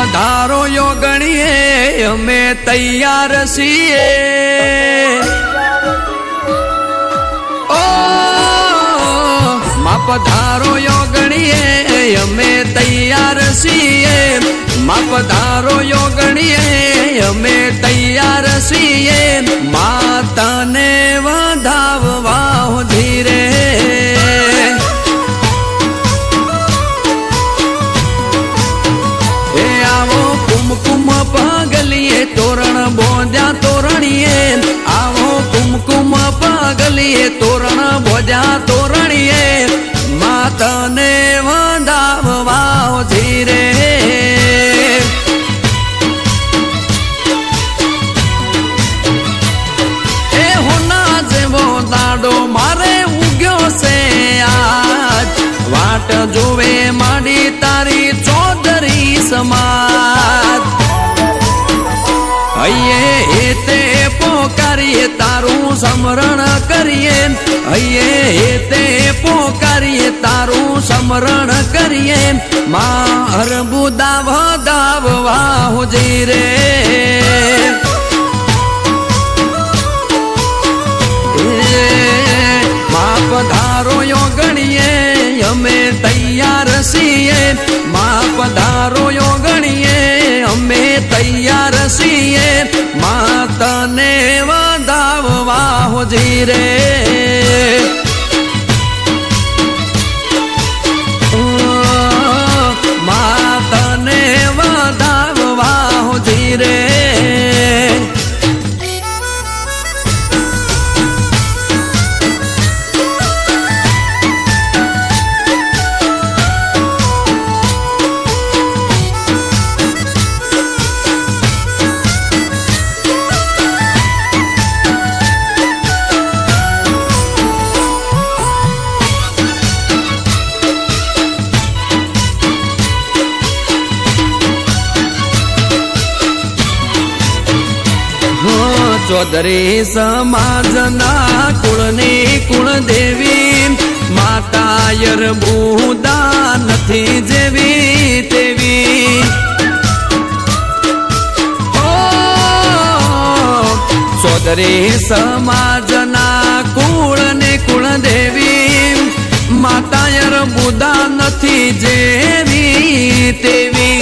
પધારો યોગણીએ અમે તૈયાર છીએ. ઓ માં પધારો યોગણીએ અમે તૈયાર છીએ. માં પધારો યોગણીએ પગલીએ તોરણ બોજા તોરણીએ. આવો કુમકુમ પગલીએ, તોરણ બોજા તોરણીએ. માતને વધાવવા ધીરે મારે ઉગ્યો છે આજ. વાટ જોવે માડી તારી ચૌધરી સમાજ. સમરણ કરીએ. હૈયે તે પોકારીએ, તારું સમરણ કરીએ. માં અરબુદા વધાવવા હોજી રે. માં પધારો યોગણીએ અમે તૈયાર છીએ. માં પધારો યોગણીએ અમે તૈયાર છીએ. માં તને રે. ચૌધરી સમાજના કુળની કુળદેવી માતાયર બુદા નથી જેવી તેવી ચૌધરી સમાજના કુળ ને કુળદેવી માતાયર બુદા નથી જેવી તેવી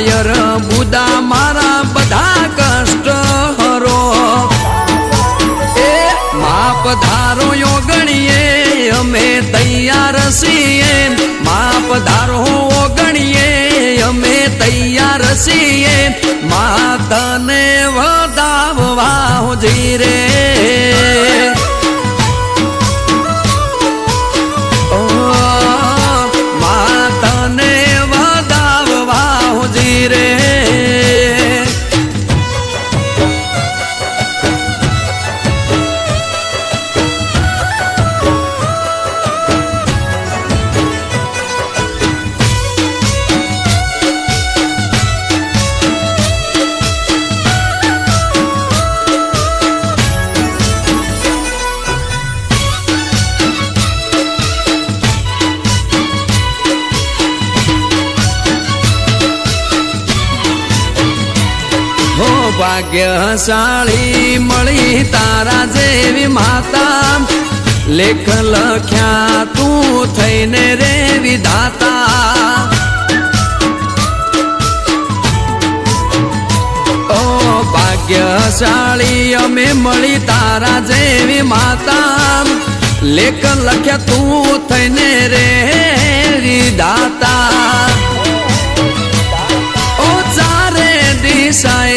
માતાયર બુદા મારા બધા કષ્ટ હરો. એ માપ ધારો યોગણીએ અમે તૈયાર છીએ. માપ ધારો ગણીએ, અમે તૈયાર છીએ. માતને વધાવવા હોજી ભાગ્યશાળી મળી તારા જેવી માતા લેખ લખ્યા તું થઈને રે વિધાતા ઓ ભાગ્યશાળી, અમે મળી તારા જેવી માતા લેખ લખ્યા તું થઈને રે વિધાતા ઓ ચારે દિશાએ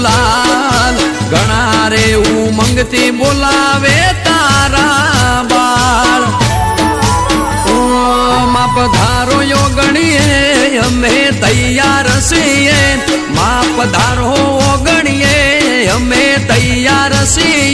ગુલાલ ઘણા રે ઉમંગથી બોલાવે તારા બાળ. મા માપ ધારો યોગણીએ અમે તૈયાર છીએ. માપ ધારો ગણીએ, અમે તૈયાર છીએ.